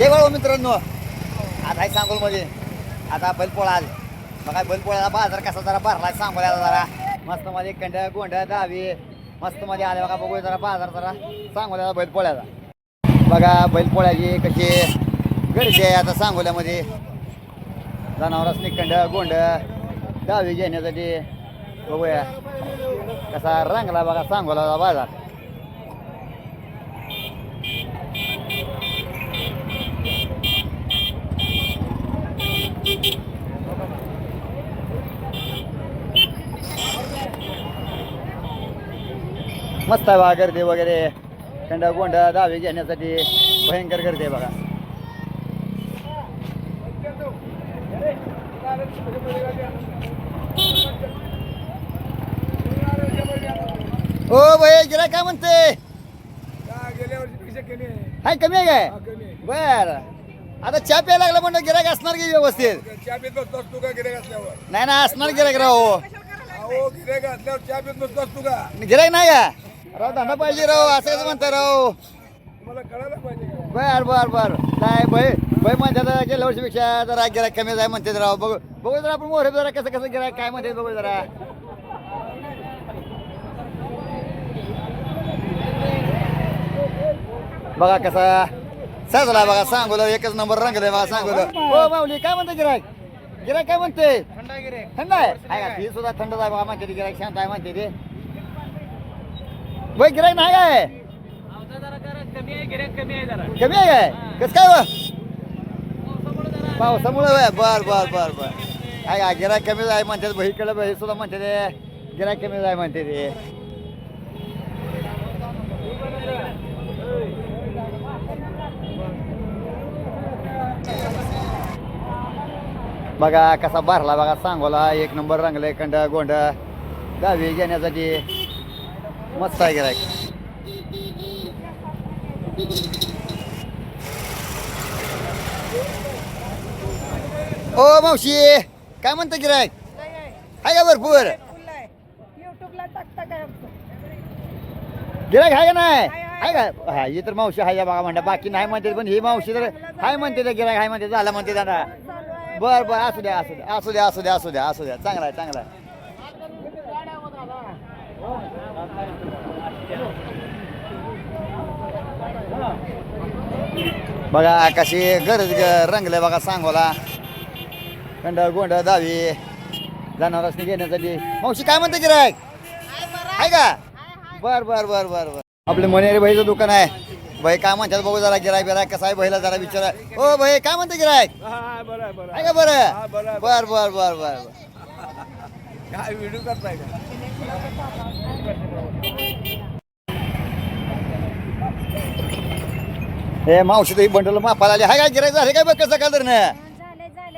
जय बाळा मित्रांनो. आता आहे सांगोलमध्ये. आता बैलपोळा आले बघा बैलपोळ्याला बाजार कसा जरा भरला सांगोल्याला जरा. मस्त मध्ये कंड्या गोंड्या दहावी मस्त मध्ये आले बघा बघूया जरा बाजार जरा. सांगोल्याला बैलपोळ्याचा बघा बैलपोळ्याची कशी गर्दी आहे आता सांगोल्यामध्ये. जनावरांनी कंड गोंड दहावी घेण्यासाठी बघूया कसा रंगला बघा सांगोला बाजार. मस्त आहे बघा गर्दी वगैरे. थंड गोंड दहावी घेण्यासाठी भयंकर गर्दी आहे बघा. ओ भय गिरा काय म्हणते? हाय कमी आहे काय? बर. आता चहा प्यायला लागला म्हणलं गिराक असणार की व्यवस्थित? चहा पित बसतोस तू का गिऱ्हाईक असल्यावर नाही ना असणार गिराक राव. अहो गिऱ्हाईक असल्यावर चहा पित बसतोस तू का गिराक नाही का? राव धंदा पाहिजे राव असं कसं म्हणता राव. तुम्हाला कळायला पाहिजे? बर बर बर काय भय भय म्हणतात गेल्या वर्षीपेक्षा जरा गिराक कमी आहे म्हणते राव. बघू बघू जरा आपण मोहरे जरा कसं कसं गिराक काय म्हणते बघू जरा. बघा कसा साजला बघा सांगोला एकच नंबर रंगले बघा सांगोला. हो माऊली काय म्हणते गिराक गिराक काय म्हणते? थंड आहे आहे? का? ही सुद्धा थंड आहे बघा म्हणते गिराक शांत आहे म्हणते ते. वय गिराक नाही काय कमी आहे काय? कसं काय व? पावसामुळे वय बर बर बर बर. काय का गिराक कमी आहे म्हणते बहीकडे बही सुद्धा म्हणते ते गिराक कमी आहे म्हणते ते बघा कसा भरला बघा सांगोला एक नंबर रंगले कंड गोंड. दहावी घेण्यासाठी मस्त आहे गिराक ओ मावशी काय म्हणतं गिरायक आहे का भरपूर? युट्यूबला टाकता काय गिरायक आहे का नाही? आहे, आहे का? हा ही तर मावशी आहे बघा म्हणता बाकी नाही म्हणते पण ही मावशी तर हाय म्हणते ते गिरायक आहे म्हणते झालं म्हणते आहे. बर बर असू द्या असू द्या असू द्या असू द्या असू द्या असू द्या. चांगला आहे चांगला आहे. बघा कशी गरज रंगले बघा सांगोला. कंड गोंड दावी. जनावरांनी घेण्यासाठी. मावशी काय म्हणते गिरायक आहे का? बर बर बर बर बर. आपले मनेरी भाईचं दुकान आहे. भाई काय म्हणतात बघू जरा गिरायक बिरायक कसं आहे? भाईला जरा विचारा. ओ भाई काय म्हणते गिरायक हा बरं आहे. का हा, बरं बरं आहे. बर बर बर बर बर. काय व्हिडिओ करताय का? हे मावशी तर ही बंडल मापाला आली. हाय काय गिरायक झाले काय बघ कसं का तर ना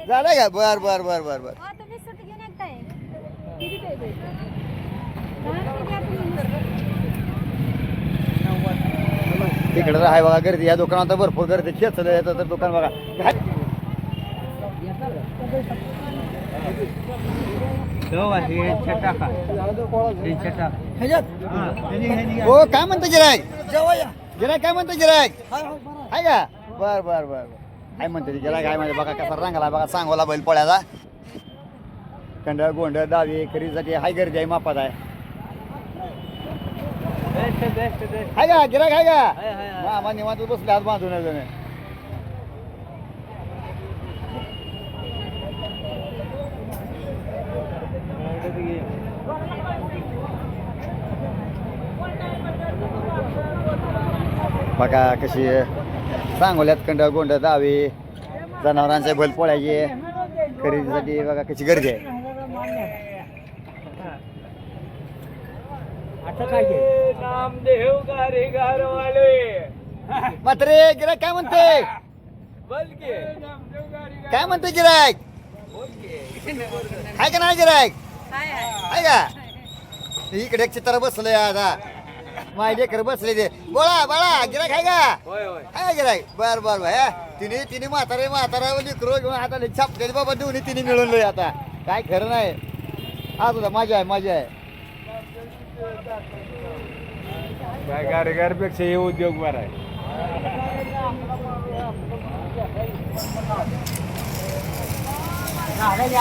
झाले. का? बर बर बर बर बर? तिकडे आहे बघा गर्दी. या दुकानात तर भरपूर गर्दी. खेचलं येतं तर दुकान बघा. काय- हो काय म्हणतं गिरायक गिरायक काय म्हणतं गिरायक आहे का बर बर बर बर काय म्हणते गिरायक आहे म्हणजे बघा कसा रंगाला बघा सांगोला बैल पळ्याचा कंड गोंड दावी खरीसाठी हाय गर्दी आहे मापात आहे आहे का गिरायक आहे का मामा निवांत बसले हात बांधून अजून बघा कशी सांगोल्यात कंड गोंड दावी जनावरांचे बैल पोळ्याचे खरेदीसाठी बघा कशी गर्दी आहे. नामदेव गारे गारवाले मात्रे गिरायक काय म्हणते? काय म्हणते गिरायक आहे का नाही गिरायक आहे का? इकडे चित्र बसलंय आता. माझे लेकर बसले ते. बोळा बाळा गिरायक आहे का? होय होय. आहे गिरायक बर बर हा. तिने तिने म्हातारे म्हातारा लिकरो घेऊन हाताने छापले बाबा दोन्ही तिने मिळून लय आता. काय खरं नाही. हा तुझा माझी आहे माझी आहे. काय गारेगारपेक्षा हे उद्योग बरा आहे.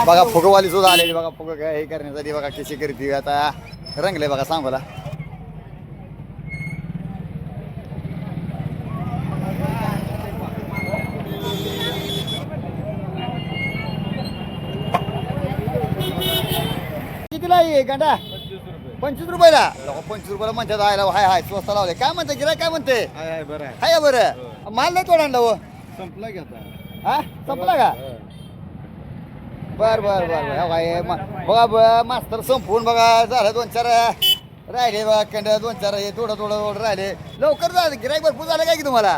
बघा फुगवाली सुद्धा आलेली बघा फुग काय हे करण्यासाठी बघा कशी करते आता. रंगले बघा सांगोला. आहे गंडा? पंचवीस रुपयाला? लोक पंचवीस रुपयाला म्हणतात आयला हाय हाय स्वस्त लावले. काय म्हणते गिराय काय म्हणते? आहे बरं आहे. हाय बरं माल नाही तोड आणला हो. संपला हा? संपला का? बर बर बर बघा मास्तर संपवून बघा झालं दोन चार राहिले बघा कंड दोन चार हे थोडं थोडं थोडं राहिले. लवकर जा गिराईक भरपूर झालं काय की तुम्हाला?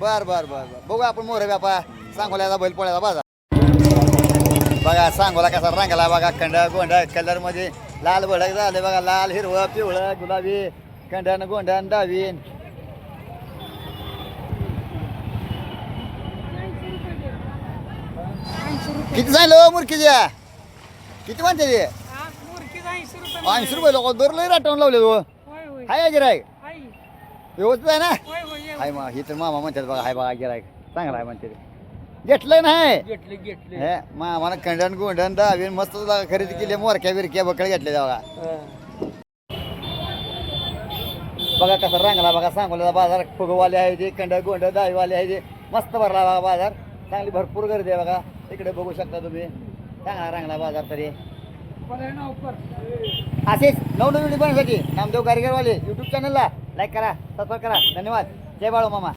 बर बर बर बर. बघू आपण मोर व्यापा सांगोल्याचा बैल पोळ्याचा बाजार. बघा सांगोला कसा रंगला बघा खंड गोंड कलरमध्ये. लाल भडक झाले बघा लाल हिरवं पिवळं गुलाबी खंडन गोंडन डावीन. किती झालं मुरकीच्या किती म्हणते ते? ऐंशी रुपये लोक दर लई राटवून लावले तो हाय गिरायक व्यवस्थित आहे ना? हाय मा ही तर मामा म्हणतात बघा हाय बघा गिरायक चांगला आहे म्हणते घेतलंय नाही. घेतले घेतले. हे मामानं खंडन गोंडन दहावीन मस्त जागा खरेदी केली मोरक्या बिरक्या बकळ घेतले बघा बघा कसा रंगला बघा सांगोल्याचा बाजार फुगवाले आहे ते कंड गोंड दहावीवाले आहे ते. मस्त भरला बघा बाजार. चांगली भरपूर गर्दी आहे बघा. इकडे बघू शकता तुम्ही. चांगला रंगला बाजार तरी. असेच नवनवीन बनसाठी नामदेव कारीगरवाले युट्यूब चॅनलला लाईक करा सबस्क्राईब करा. धन्यवाद. जय बाळू मामा.